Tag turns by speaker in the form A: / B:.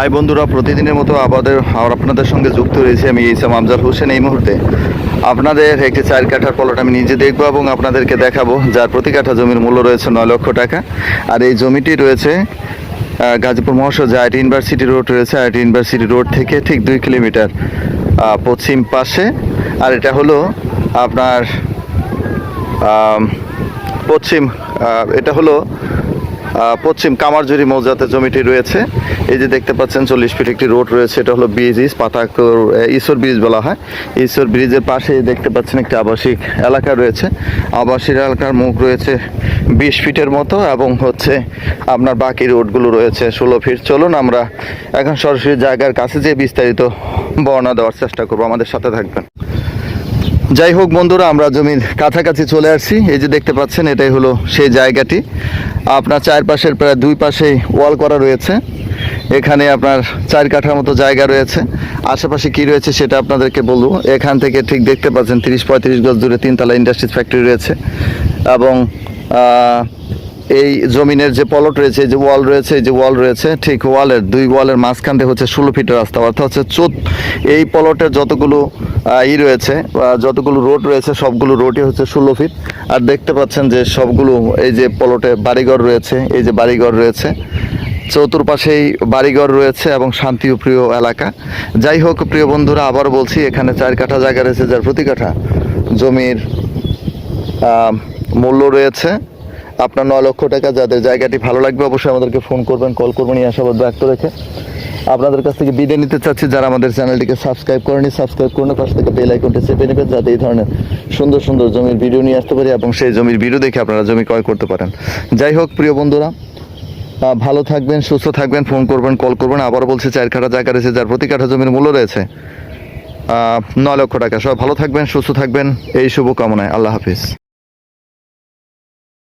A: High বন্ধুরা, প্রতিদিনের মতো আমাদের আপনাদের সঙ্গে যুক্ত রয়েছে আমি ইসাম আমজাদ হোসেন এই মুহূর্তে। আপনাদের একটি চার কাঠার প্লট আমি নিজে দেখব এবং আপনাদেরকে দেখাবো, যার প্রতি কাঠা জমির মূল্য রয়েছে নয় লক্ষ টাকা। আর এই জমিটি রয়েছে গাজীপুর মহাসজ্জা আইটি ইউনিভার্সিটি রোড রয়েছে। আইটি ইউনিভার্সিটি রোড থেকে ঠিক দুই কিলোমিটার পশ্চিম পাশে। আর এটা হলো আপনার পশ্চিম এটা হলো পশ্চিম কামারজুরি মৌজাতে জমিটি রয়েছে। এই যে দেখতে পাচ্ছেন চল্লিশ ফিট একটি রোড রয়েছে এটা হলো ব্রিজ পাতাকর আহ, ঈশ্বর ব্রিজ বলা হয়। ঈশ্বর ব্রিজের পাশে দেখতে পাচ্ছেন একটি আবাসিক এলাকা রয়েছে। আবাসিক এলাকার মুখ রয়েছে বিশ ফিটের মতো এবং হচ্ছে আপনার বাকি রোডগুলো রয়েছে ষোলো ফিট। চলুন আমরা এখন সরাসরি জায়গার কাছে যে বিস্তারিত বর্ণনা দেওয়ার চেষ্টা করব। আমাদের সাথে থাকবেন। যাই হোক বন্ধুরা, আমরা জমির কাছাকাছি চলে আসছি। এই যে দেখতে পাচ্ছেন, এটাই হলো সেই জায়গাটি। আপনার চারপাশের প্রায় দুই পাশেই ওয়াল করা রয়েছে। এখানে আপনার চার কাঠার মতো জায়গা রয়েছে। আশেপাশে কি রয়েছে সেটা আপনাদেরকে বলব। এখান থেকে ঠিক দেখতে পাচ্ছেন, তিরিশ পঁয়ত্রিশ গজ দূরে তিনতলা ইন্ডাস্ট্রিজ ফ্যাক্টরি রয়েছে। এবং এই জমিনের যে পলট রয়েছে যে ওয়াল রয়েছে, এই যে ওয়াল রয়েছে, ঠিক ওয়ালের দুই ওয়ালের মাঝখান থেকে হচ্ছে ষোলো ফিটের রাস্তা। অর্থাৎ হচ্ছে চোদ্দ এই পলটের যতগুলো ই রয়েছে, বা যতগুলো রোড রয়েছে, সবগুলো রোডই হচ্ছে ষোলো ফিট আর দেখতে পাচ্ছেন যে সবগুলো এই যে পলটে বাড়িঘর রয়েছে, এই যে বাড়িঘর রয়েছে, চতুর্পাশেই বাড়িঘর রয়েছে এবং শান্তিপ্রিয় এলাকা। যাই হোক, প্রিয় বন্ধুরা, আবার বলছি, এখানে চার কাঠা জায়গা রয়েছে, যার প্রতি কাঠা জমির মূল্য রয়েছে। আপনার নয় লক্ষ টাকা, যাদের জায়গাটি ভালো লাগবে অবশ্যই আমাদেরকে ফোন করবেন, কল করবেন, এই আশাবাদ ব্যক্ত রেখে। আপনাদের কাছ থেকে বিদায় নিতে চাচ্ছি যারা আমাদের চ্যানেলটিকে সাবস্ক্রাইব করেনি, সাবস্ক্রাইব করুন, পাশ থেকে বেল আইকনটি চেপে নেবেন যাতে এই ধরনের সুন্দর সুন্দর জমির ভিডিও নিয়ে আসতে পারি এবং সেই জমির ভিডিও দেখে আপনারা জমি ক্রয় করতে পারেন। যাই হোক, প্রিয় বন্ধুরা ভালো থাকবেন, সুস্থ থাকবেন, ফোন করবেন, কল করবেন আবার বলছি, চার কাঠা জায়গা রয়েছে, যার প্রতি কাঠা জমির মূল্য রয়েছে নয় লক্ষ টাকা। সবাই ভালো থাকবেন, সুস্থ থাকবেন, এই শুভকামনায়। আল্লাহ হাফিজ।